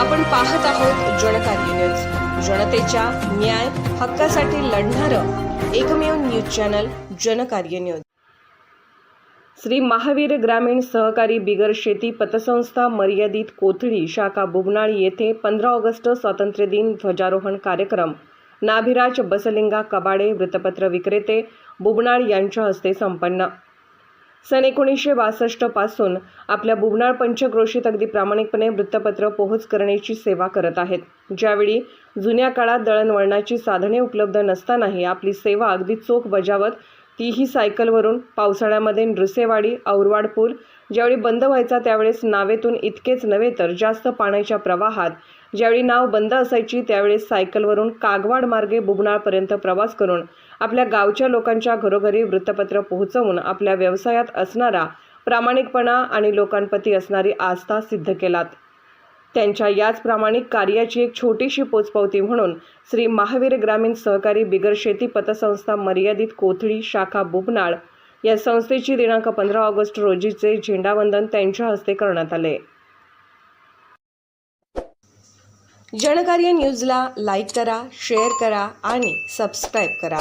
आपण पाहत आहोत जनकार्य न्यूज. जनतेच्या न्याय हक्कासाठी लढणारं एकमेव news channel Jankarya news. Shri Mahavir ग्रामीण सहकारी बिगर शेती पतसंस्था मर्यादित कोथळी शाखा बुबनाळ येथे पंधरा ऑगस्ट स्वातंत्र्य दिन ध्वजारोहण कार्यक्रम. नाभिराज बसलिंगा कबाडे वृत्तपत्र विक्रेते बुबनाळ यांच्या हस्ते संपन्न. सन एकोणीसशे बासष्टपासून आपल्या बुबनाळ पंचक्रोशीत अगदी प्रामाणिकपणे वृत्तपत्र पोहोच करण्याची सेवा करत आहेत. ज्यावेळी जुन्या काळात दळणवळणाची साधने उपलब्ध नसतानाही आपली सेवा अगदी चोख बजावत तीही सायकलवरून पावसाळ्यामध्ये नृसेवाडी औरवाड पूल ज्यावेळी बंद व्हायचा त्यावेळेस नावेतून इतकेच नव्हे तर जास्त पाण्याच्या प्रवाहात. ज्यावेळी नाव बंद असायची त्यावेळेस सायकलवरून कागवाड मार्गे बुबनाळपर्यंत प्रवास करून आपल्या गावच्या लोकांच्या घरोघरी वृत्तपत्र पोहोचवून आपल्या व्यवसायात असणारा प्रामाणिकपणा आणि लोकांप्रती असणारी आस्था सिद्ध केलात. त्यांच्या याच प्रामाणिक कार्याची एक छोटीशी पोचपावती म्हणून श्री महावीर ग्रामीण सहकारी बिगर शेती पतसंस्था मर्यादित कोथळी शाखा बुबनाळ या संस्थेची दिनांक पंधरा ऑगस्ट रोजीचे झेंडावंदन त्यांच्या हस्ते करण्यात आले. जनकार्य न्यूजला लाईक करा शेअर करा आणि सबस्क्राईब करा.